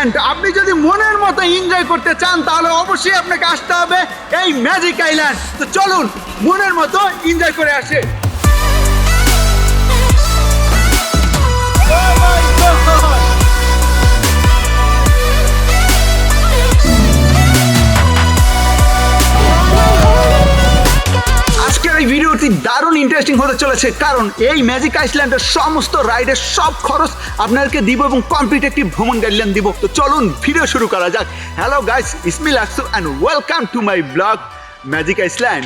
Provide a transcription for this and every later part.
And আপনি যদি মনের মতো এনজয় করতে চান, তাহলে অবশ্যই আপনাকে আসতে হবে এই ম্যাজিক আইল্যান্ড তো চলুন, মনের মতো এনজয় করে আসে। এই ভিডিওটি দারুণ ইন্টারেস্টিং হতে চলেছে, কারণ এই ম্যাজিক আইসল্যান্ডের সমস্ত রাইডের সব খরচ আপনাদেরকে দিব এবং কমপ্লিট একটি ভ্রমণ গাইডলাইন দিব। তো চলুন ভিডিও শুরু করা যাক। হ্যালো গাইস ইসমিল আকসু and welcome to my blog magic Iceland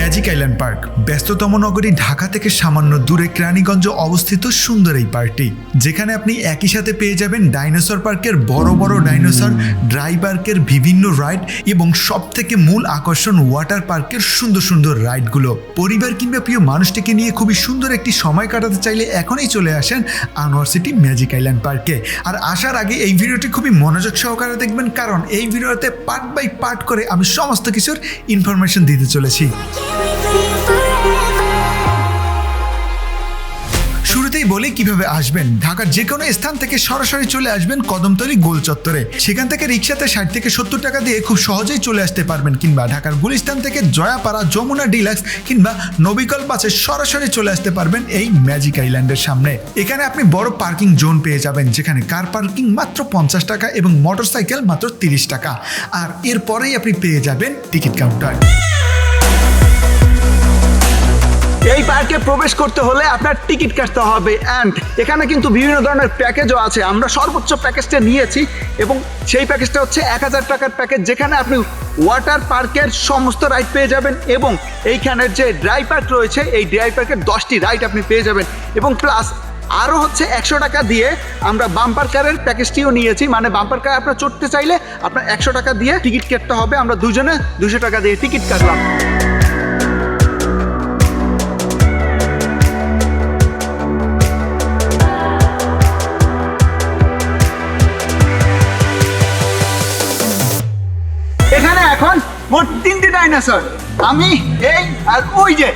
magic Island park, ব্যস্ততম নগরী ঢাকা থেকে সামান্য দূরে কেরানীগঞ্জ অবস্থিত সুন্দর এই পার্কটি, যেখানে আপনি একই সাথে পেয়ে যাবেন ডাইনোসর পার্কের বড় বড় ডাইনোসর, ড্রাই পার্কের বিভিন্ন রাইড এবং সব থেকে মূল আকর্ষণ ওয়াটার পার্কের সুন্দর সুন্দর রাইডগুলো। পরিবার কিংবা প্রিয় মানুষটিকে নিয়ে খুবই সুন্দর একটি সময় কাটাতে চাইলে এখনই চলে আসেন আনোয়ার সিটি ম্যাজিক আইল্যান্ড পার্কে। আর আসার আগে এই ভিডিওটি খুবই মনোযোগ সহকারে দেখবেন, কারণ এই ভিডিওতে পার্ট বাই পার্ট করে আমি সমস্ত কিছুর ইনফরমেশন দিতে চলেছি। শুরুতেই বলি কীভাবে আসবেন। ঢাকার যে কোনো স্থান থেকে সরাসরি চলে আসবেন কদমতলী গোল চত্বরে। সেখান থেকে রিক্সাতে ষাট থেকে সত্তর টাকা দিয়ে খুব সহজেই চলে আসতে পারবেন কিংবা ঢাকার গুলিস্তান থেকে জয়াপাড়া, যমুনা ডিলাক্স কিংবা নবিকল বাসে সরাসরি চলে আসতে পারবেন এই ম্যাজিক আইল্যান্ডের সামনে। এখানে আপনি বড় পার্কিং জোন পেয়ে যাবেন, যেখানে কার পার্কিং মাত্র পঞ্চাশ টাকা এবং মোটরসাইকেল মাত্র তিরিশ টাকা। আর এরপরেই আপনি পেয়ে যাবেন টিকিট কাউন্টার। প্রবেশ করতে হলে আপনার টিকিট কাটতে হবে। অ্যান্ড এখানে কিন্তু বিভিন্ন ধরনের প্যাকেজও আছে। আমরা সর্বোচ্চ প্যাকেজটা নিয়েছি এবং সেই প্যাকেজটা হচ্ছে এক হাজার টাকার প্যাকেজ, যেখানে আপনি ওয়াটার পার্কের সমস্ত রাইড পেয়ে যাবেন এবং এইখানের যে ড্রাই পার্ক রয়েছে, এই ড্রাই পার্কের দশটি রাইড আপনি পেয়ে যাবেন। এবং প্লাস আরও হচ্ছে একশো টাকা দিয়ে আমরা বাম্পার কারের প্যাকেজটিও নিয়েছি। মানে বাম্পার কার আপনার চড়তে চাইলে আপনার একশো টাকা দিয়ে টিকিট কাটতে হবে। আমরা দুজনে দুশো টাকা দিয়ে টিকিট কাটলাম। মোট তিনটি ডাইনোসর। আমি, এই আর ওই যে।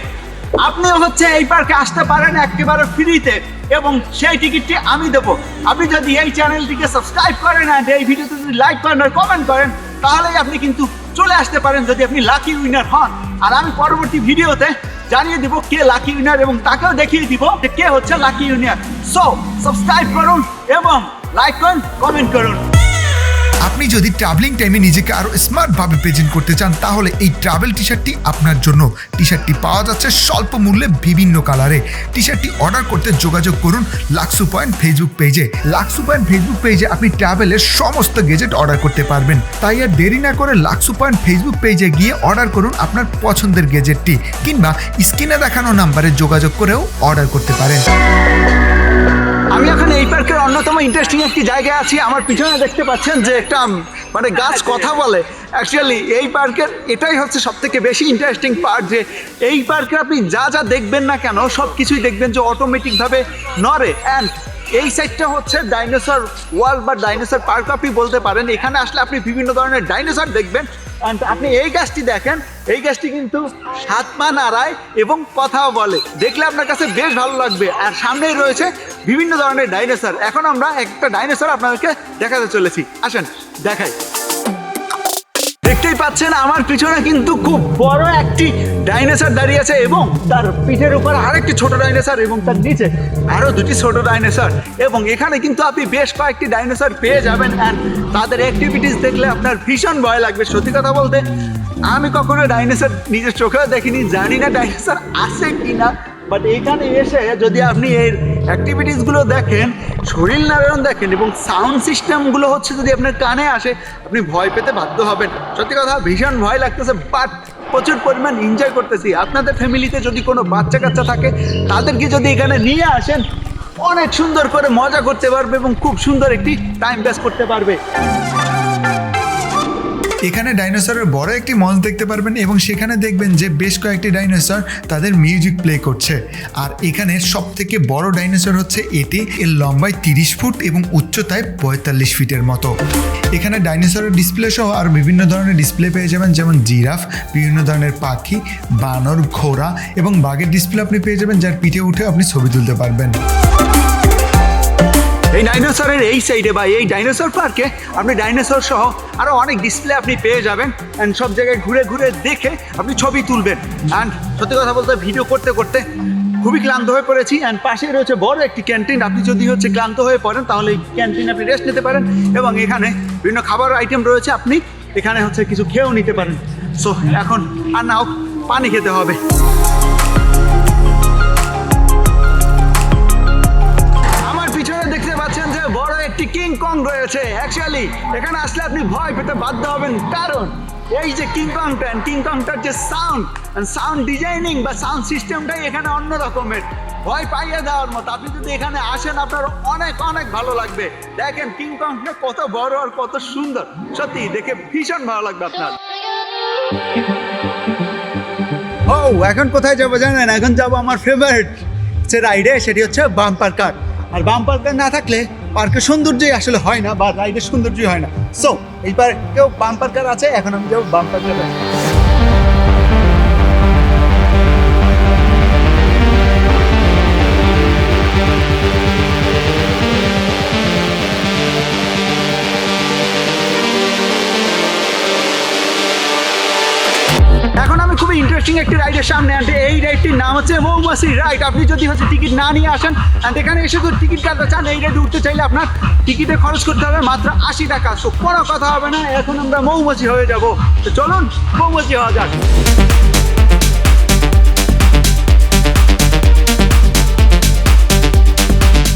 আপনিও হচ্ছে এই পার্কে আসতে পারেন একেবারে ফ্রিতে এবং সেই টিকিটটি আমি দেবো। আপনি যদি এই চ্যানেলটিকে সাবস্ক্রাইব করেন আর এই ভিডিওতে যদি লাইক করেন আর কমেন্ট করেন, তাহলেই আপনি কিন্তু চলে আসতে পারেন যদি আপনি লাকি উইনার হন। আর আমি পরবর্তী ভিডিওতে জানিয়ে দিব কে লাকি উইনার এবং তাকেও দেখিয়ে দিব যে কে হচ্ছে লাকি উইনার সো সাবস্ক্রাইব করুন এবং লাইক করুন কমেন্ট করুন। আপনি যদি ট্রাভেলিং টাইমে নিজেকে আরও স্মার্টভাবে প্রেজেন্ট করতে চান, তাহলে এই ট্রাভেল টি শার্টটি আপনার জন্য। টি শার্টটি পাওয়া যাচ্ছে স্বল্প মূল্যে বিভিন্ন কালারে টি শার্টটি অর্ডার করতে যোগাযোগ করুন লাক্সু পয়েন্ট ফেসবুক পেজে লাক্সু পয়েন্ট ফেসবুক পেজে আপনি ট্রাভেলের সমস্ত গেজেট অর্ডার করতে পারবেন। তাই আর দেরি না করে লাক্সু পয়েন্ট ফেসবুক পেজে গিয়ে অর্ডার করুন আপনার পছন্দের গেজেটটি কিংবা স্ক্রিনে দেখানো নাম্বারে যোগাযোগ করেও অর্ডার করতে পারেন। আমি এখন এই পার্কের অন্যতম ইন্টারেস্টিং একটি জায়গায় আছি। আমার পিছনে দেখতে পাচ্ছেন যে একটা মানে গাছ কথা বলে। অ্যাকচুয়ালি এই পার্কের এটাই হচ্ছে সব থেকে বেশি ইন্টারেস্টিং পার্ট যে এই পার্কে আপনি যা যা দেখবেন না কেন সব কিছুই দেখবেন যে অটোমেটিকভাবে নড়ে। অ্যান্ড এই সাইডটা হচ্ছে ডাইনোসর ওয়ার্ল্ড বা ডাইনোসর পার্ক আপনি বলতে পারেন। এখানে আসলে আপনি বিভিন্ন ধরনের ডাইনোসর দেখবেন। আপনি এই গাছটি দেখেন, এই গাছটি কিন্তু সাত পা নাড়ায় এবং কথাও বলে। দেখলে আপনার কাছে বেশ ভালো লাগবে। আর সামনেই রয়েছে বিভিন্ন ধরনের ডাইনোসর। এখন আমরা একটা ডাইনোসর আপনাদেরকে দেখাতে চলেছি। আসেন, দেখাই। দেখতেই পাচ্ছেন, আমার পিছনে কিন্তু খুব বড় একটি ডাইনোসর দাঁড়িয়ে আছে এবং তার পিঠের উপর আরেকটি ছোট ডাইনোসর এবং তার নিচে আরও দুটি ছোট ডাইনোসর। এবং এখানে কিন্তু আপনি বেশ কয়েকটি ডাইনোসর পেয়ে যাবেন অ্যান্ড তাদের অ্যাক্টিভিটিস দেখলে আপনার ভীষণ ভয় লাগবে। সত্যি কথা বলতে, আমি কখনো ডাইনোসর নিজের চোখেও দেখিনি, জানি না ডাইনোসর আছে কি না বাট এখানে এসে যদি আপনি এর অ্যাক্টিভিটিসগুলো দেখেন, শরীর নারায়ণ দেখেন এবং সাউন্ড সিস্টেমগুলো হচ্ছে যদি আপনার কানে আসে, আপনি ভয় পেতে বাধ্য হবেন। সত্যি কথা, ভীষণ ভয় লাগতেছে বাট প্রচুর পরিমাণ এনজয় করতেছি। আপনাদের ফ্যামিলিতে যদি কোনো বাচ্চা কাচ্চা থাকে, তাদেরকে যদি এখানে নিয়ে আসেন, অনেক সুন্দর করে মজা করতে পারবে এবং খুব সুন্দর একটি টাইম পাস করতে পারবে। এখানে ডাইনোসরের বড় একটি মঞ্চ দেখতে পারবেন এবং সেখানে দেখবেন যে বেশ কয়েকটি ডাইনোসর তাদের মিউজিক প্লে করছে। আর এখানে সব থেকে বড় ডাইনোসর হচ্ছে এটি। এর লম্বায় তিরিশ ফুট এবং উচ্চতায় পঁয়তাল্লিশ ফিটের মতো। এখানে ডাইনোসরের ডিসপ্লে সহ আর বিভিন্ন ধরনের ডিসপ্লে পেয়ে যাবেন, যেমন জিরাফ, বিভিন্ন ধরনের পাখি, বানর, ঘোড়া এবং বাঘের ডিসপ্লে আপনি পেয়ে যাবেন, যার পিঠে উঠে আপনি ছবি তুলতে পারবেন। এই ডাইনোসরের এই সাইডে বা এই ডাইনোসর পার্কে আপনি ডাইনোসর সহ আরও অনেক ডিসপ্লে আপনি পেয়ে যাবেন অ্যান্ড সব জায়গায় ঘুরে ঘুরে দেখে আপনি ছবি তুলবেন। অ্যান্ড সত্যি কথা বলতে ভিডিও করতে করতে খুবই ক্লান্ত হয়ে পড়েছি অ্যান্ড পাশেই রয়েছে বড় একটি ক্যান্টিন আপনি যদি হচ্ছে ক্লান্ত হয়ে পড়েন তাহলে এই ক্যান্টিনে আপনি রেস্ট নিতে পারেন এবং এখানে বিভিন্ন খাবার আইটেম রয়েছে, আপনি এখানে হচ্ছে কিছু খেয়েও নিতে পারেন। সো এখন আর না হোক পানি খেতে হবে। একটি কিং কং রয়েছে অ্যাকচুয়ালি এখানে আসলে আপনি ভয় পেতে বাধ্য হবেন, কারণ এই যে কিং কংটা কিং কংটার যে সাউন্ড সাউন্ড ডিজাইনিং বা সাউন্ড সিস্টেমটাই এখানে অন্য রকমের। ভয় পাইয়ে দেওয়ার মতো। আপনি যদি এখানে আসেন, আপনার অনেক অনেক ভালো লাগবে। দেখেন কিং কংটা কত বড় আর কত সুন্দর। সত্যি, দেখে ভীষণ ভালো লাগবে আপনার। ও, এখন কোথায় যাব জানেন? এখন যাব আমার ফেভারিট যে রাইডে সেটি হচ্ছে বাম্পার কার। আর বাম্পার কার না থাকলে পার্কের সৌন্দর্যই আসলে হয় না বা রাইডের সৌন্দর্যই হয় না। সো এইবার কেউ বাম্পার কার আছে, এখন আমি যাব বাম্পার কার ইন্টারেস্টিং একটি রাইডের সামনে আনতে এই রাইডটির নাম হচ্ছে মৌমাছি রাইড আপনি যদি হচ্ছে টিকিট না নিয়ে আসেন, and এখানে এসে যদি টিকিট কাটতে চান, এই রাইডে উঠতে চাইলে আপনার টিকিটে খরচ করতে হবে মাত্র আশি টাকা। সো কোনো কথা হবে না, এখন আমরা মৌমাছি হয়ে যাব। তো চলুন, মৌমাছি হওয়া যাক।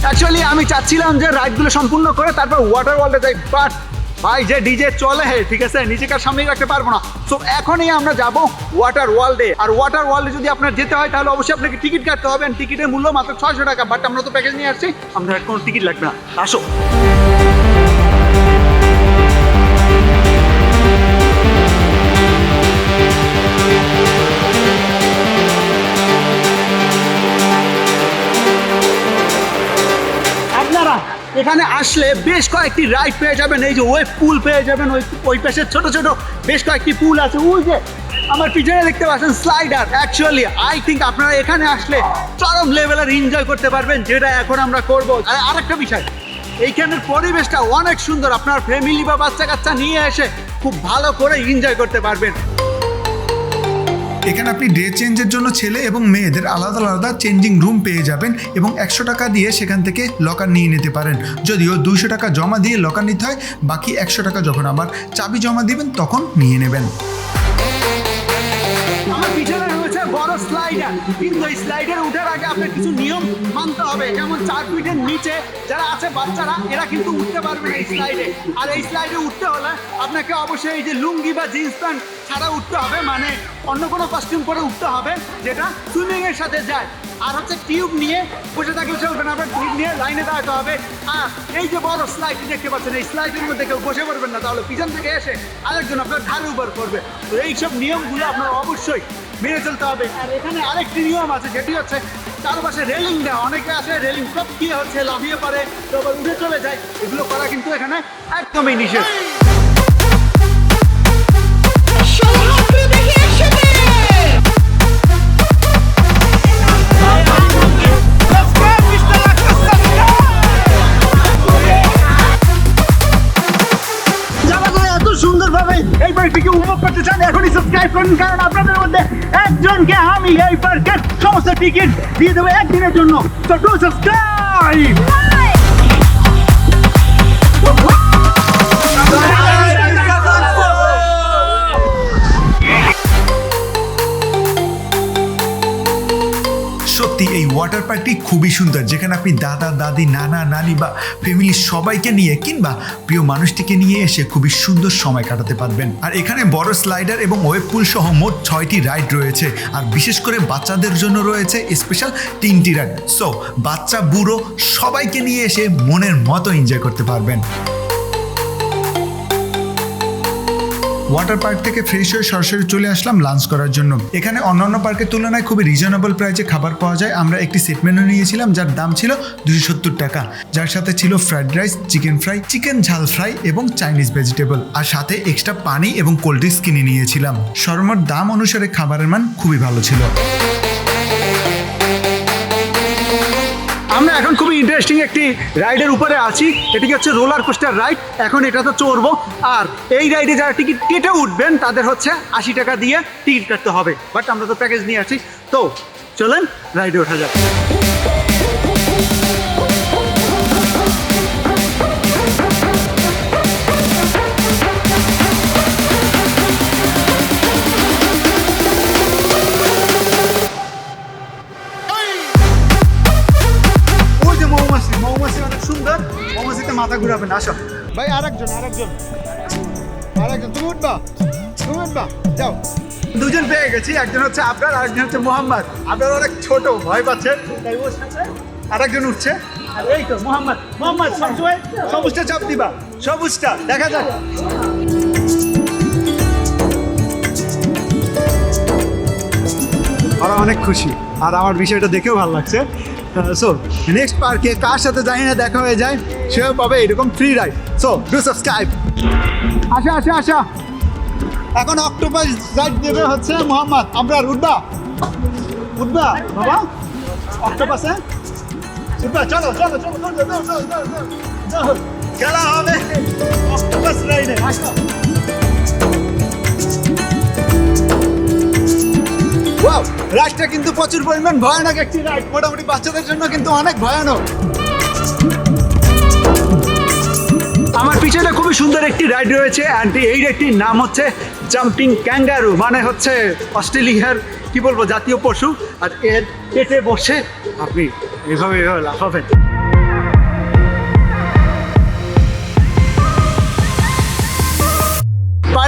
অ্যাকচুয়ালি আমি চাচ্ছিলাম যে রাইডগুলো সম্পূর্ণ করে তারপর ওয়াটার ওয়ার্ল্ডে যাই বাট ভাই, যে ডিজে চলে হে ঠিক আছে? নিজেকে আর সামনে রাখতে পারব না। সো এখনই আমরা যাব ওয়াটার ওয়ার্ল্ডে আর ওয়াটার ওয়ার্ল্ডে যদি আপনার যেতে হয়, তাহলে অবশ্যই আপনাকে টিকিট কাটতে হবে। টিকিটের মূল্য মাত্র ছয়শো টাকা। বাট আমরা তো প্যাকেজ নিয়ে আসছি। আমরা কোনো টিকিট লাগবে না। আসো। আসলে বেশ কয়েকটি রাইড পেয়ে যাবেন, এই যে ওয়েব পুল পেয়ে যাবেন, ওই ওই পাশে ছোট ছোট বেশ কয়েকটি পুল আছে। ওই যে আমার পিছনে দেখতে পাচ্ছেন স্লাইডার অ্যাকচুয়ালি আই থিঙ্ক আপনারা এখানে আসলে চরম লেভেলের এনজয় করতে পারবেন, যেটা এখন আমরা করব। আর আরেকটা বিষয়, এইখানের পরিবেশটা অনেক সুন্দর। আপনার ফ্যামিলি বা বাচ্চা কাচ্চা নিয়ে এসে খুব ভালো করে এনজয় করতে পারবেন। এখানে আপনি ড্রেস চেঞ্জের জন্য ছেলে এবং মেয়েদের আলাদা আলাদা চেঞ্জিং রুম পেয়ে যাবেন এবং একশো টাকা দিয়ে সেখান থেকে লকার নিয়ে নিতে পারেন। যদিও দুইশো টাকা জমা দিয়ে লকার নিতে হয়, বাকি একশো টাকা যখন আবার চাবি জমা দিবেন, তখন নিয়ে নেবেন। আমার বড় স্লাইডার কিন্তু এই স্লাইডার উঠার আগে আপনার কিছু নিয়ম মানতে হবে। যেমন চার ফিটের নিচে যারা আছে বাচ্চারা, এরা কিন্তু উঠতে পারবে না এই স্লাইডে আর এই স্লাইডে উঠতে হলে আপনাকে অবশ্যই এই যে লুঙ্গি বা জিন্স প্যান্ট ছাড়া উঠতে হবে। মানে অন্য কোনো কস্টিউম পরে উঠতে হবে, যেটা সুইমিং এর সাথে যায়। আর হচ্ছে টিউব নিয়ে বসে থাকলে চলবে না, আপনার টিউব নিয়ে লাইনে দাঁড়াতে হবে। আর এই যে বড় স্লাইড দেখতে পাচ্ছেন, এই স্লাইডের মধ্যে কেউ বসে পড়বেন না, তাহলে পিছন থেকে এসে আরেকজন আপনার ঘাড়ের উপর করবে তো এইসব নিয়মগুলো আপনার অবশ্যই মেনে চলতে হবে। আর এখানে আরেকটি নিয়ম আছে যেটি হচ্ছে চারপাশে রেলিং দেওয়া। অনেকে আছে রেলিং সব কি হচ্ছে লাফিয়ে পারে তো আবার উঠে চলে যায়। এগুলো করা কিন্তু এখানে একদমই নিষেধ। সুন্দরভাবে এই পার্কটিকে উপভোগ করতে চান সাবস্ক্রাইব করুন কারণ? আপনাদের মধ্যে একজনকে আমি এই পার্কের সমস্ত টিকিট দিয়ে দেবো একদিনের জন্য। তো টু সাবস্ক্রাইব সত্যি এই ওয়াটার পার্কটি খুবই সুন্দর, যেখানে আপনি দাদা, দাদি, নানা, নানি বা ফ্যামিলির সবাইকে নিয়ে কিংবা প্রিয় মানুষটিকে নিয়ে এসে খুবই সুন্দর সময় কাটাতে পারবেন। আর এখানে বড় স্লাইডার এবং ওয়েব পুল সহ মোট ছয়টি রাইড রয়েছে, আর বিশেষ করে বাচ্চাদের জন্য রয়েছে স্পেশাল তিনটি রাইড সো বাচ্চা, বুড়ো সবাইকে নিয়ে এসে মনের মতো এনজয় করতে পারবেন। ওয়াটার পার্ক থেকে ফ্রেশ হয়ে সরাসরি চলে আসলাম লাঞ্চ করার জন্য। এখানে অন্যান্য পার্কের তুলনায় খুবই রিজনেবল প্রাইসে খাবার পাওয়া যায়। আমরা একটি সেট মেনু নিয়েছিলাম, যার দাম ছিল দুশো সত্তর টাকা। যার সাথে ছিল fried rice chicken fry chicken ঝাল ফ্রাই এবং চাইনিজ ভেজিটেবল আর সাথে এক্সট্রা পানি এবং কোল্ড ড্রিঙ্কস কিনে নিয়েছিলাম। সর্বমোট দাম অনুসারে খাবারের মান খুবই ভালো ছিল। আমরা এখন খুবই ইন্টারেস্টিং একটি রাইডের উপরে আছি। এটি হচ্ছে রোলার কোস্টার রাইড এখন এটা তো চড়বো। আর এই রাইডে যারা টিকিট কেটে উঠবেন, তাদের হচ্ছে আশি টাকা দিয়ে টিকিট কাটতে হবে। বাট আমরা তো প্যাকেজ নিয়ে আছি। তো চলেন রাইডে ওঠা যাক। মৌমাছি অনেক সুন্দর মৌমাছিতে মাথা ঘুরাবেন আসো। ভাই আরেকজন আরেকজন। আরেকজন তুমি উঠবা তুমি উঠবা যাও। দুজন পেয়ে গেছি একজন হচ্ছে আপনার আরেকজন হচ্ছে মোহাম্মদ। আপনার অনেক ছোট ভয় পাচ্ছেন তাই ওর সাথে আরেকজন উঠছে। আর এই তো মোহাম্মদ মোহাম্মদ সবসময় সবুজটা চাপ দিবা। সবুজটা দেখা যাক। ওরা অনেক খুশি আর আমার বিষয়টা দেখেও ভালো লাগছে। সো নেক্সট পার্কে কার সাথে জানি না দেখা হয়ে যায় সে পাবে এরকম free ride so do subscribe আসা আসা আসা। এখন অক্টোপাস রাইড দেবে হচ্ছে মোহাম্মদ। আমরা উঠবা? উঠবা, বাবা? অক্টোপাসে উঠবা, চলো চলো চলো চলো খেলা হবে। অক্টোপাস চলো আসো। ওয়াও রাইডটা কিন্তু প্রচুর পরিমাণ ভয়ানক একটি রাইড মোটামুটি বাচ্চাদের জন্য কিন্তু অনেক ভয়ানক। আমার পিছনে খুবই সুন্দর একটি রাইড রয়েছে অ্যান্ড এই রাইডটির নাম হচ্ছে জাম্পিং ক্যাঙ্গারু মানে হচ্ছে অস্ট্রেলিয়ার, কি বলব, জাতীয় পশু, আর এর পেটে বসে আপনি এভাবে এভাবে লাফাবেন।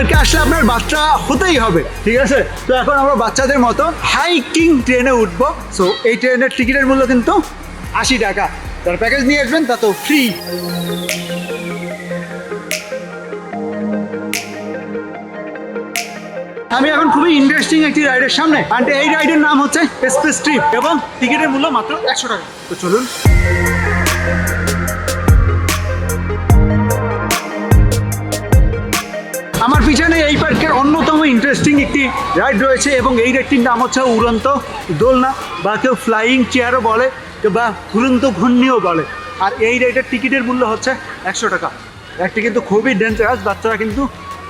পার্কে আসলে আপনার বাচ্চা হতেই হবে, ঠিক আছে? তো এখন আমরা বাচ্চাদের মতো হাইকিং ট্রেনে উঠবো। সো এই ট্রেনের টিকিটের মূল্য কিন্তু আশি টাকা। তার প্যাকেজ নিয়ে আসবেন, তা তো ফ্রি আমি এখন খুবই ইন্টারেস্টিং একটি রাইডের সামনে। আর এই রাইডের নাম হচ্ছে এক্সপ্রেস ট্রিপ এবং টিকিটের মূল্য মাত্র একশো টাকা। তো চলুন। এই পার্কের অন্যতম ইন্টারেস্টিং একটি রাইড রয়েছে এবং এই রাইডটির নাম হচ্ছে উড়ন্ত দোলনা বা কেউ ফ্লাইং চেয়ারও বলে বা উড়ন্ত ঘূর্ণিও বলে। আর এই রাইডের টিকিটের মূল্য হচ্ছে একশো টাকা। রাইডটি কিন্তু খুবই ডেঞ্জারাস বাচ্চারা কিন্তু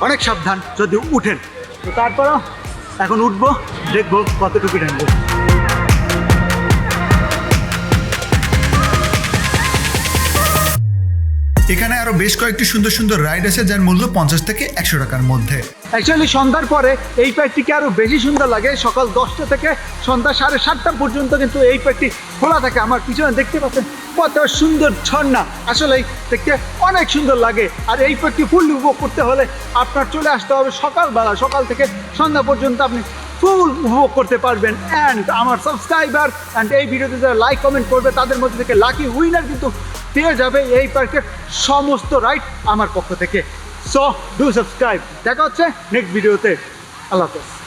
অনেক সাবধান যদি উঠেন। তো তারপরও এখন উঠবো, দেখব কতটুকু টানবো এখানে আরও বেশ কয়েকটি সুন্দর সুন্দর রাইড আছে, যার মূল্য পঞ্চাশ থেকে একশো টাকার মধ্যে। অ্যাকচুয়ালি সন্ধ্যার পরে এই পার্কটিকে আরও বেশি সুন্দর লাগে। সকাল দশটা থেকে সন্ধ্যা সাড়ে সাতটা পর্যন্ত কিন্তু এই পার্কটি খোলা থাকে। আমার পিছনে দেখতে পাচ্ছেন কত সুন্দর ঝর্ণা। আসলেই দেখতে অনেক সুন্দর লাগে। আর এই পার্কটি ফুল উপভোগ করতে হলে আপনার চলে আসতে হবে সকালবেলা। সকাল থেকে সন্ধ্যা পর্যন্ত আপনি ফুল উপভোগ করতে পারবেন। অ্যান্ড আমার সাবস্ক্রাইবার অ্যান্ড এই ভিডিওতে যারা লাইক কমেন্ট করবে, তাদের মধ্যে থেকে লাকি উইনার কিন্তু পেয়ে যাবে এই পার্কের সমস্ত রাইড আমার পক্ষ থেকে। সো ডু সাবস্ক্রাইব দেখা হচ্ছে নেক্সট ভিডিওতে আল্লাহ হাফেজ।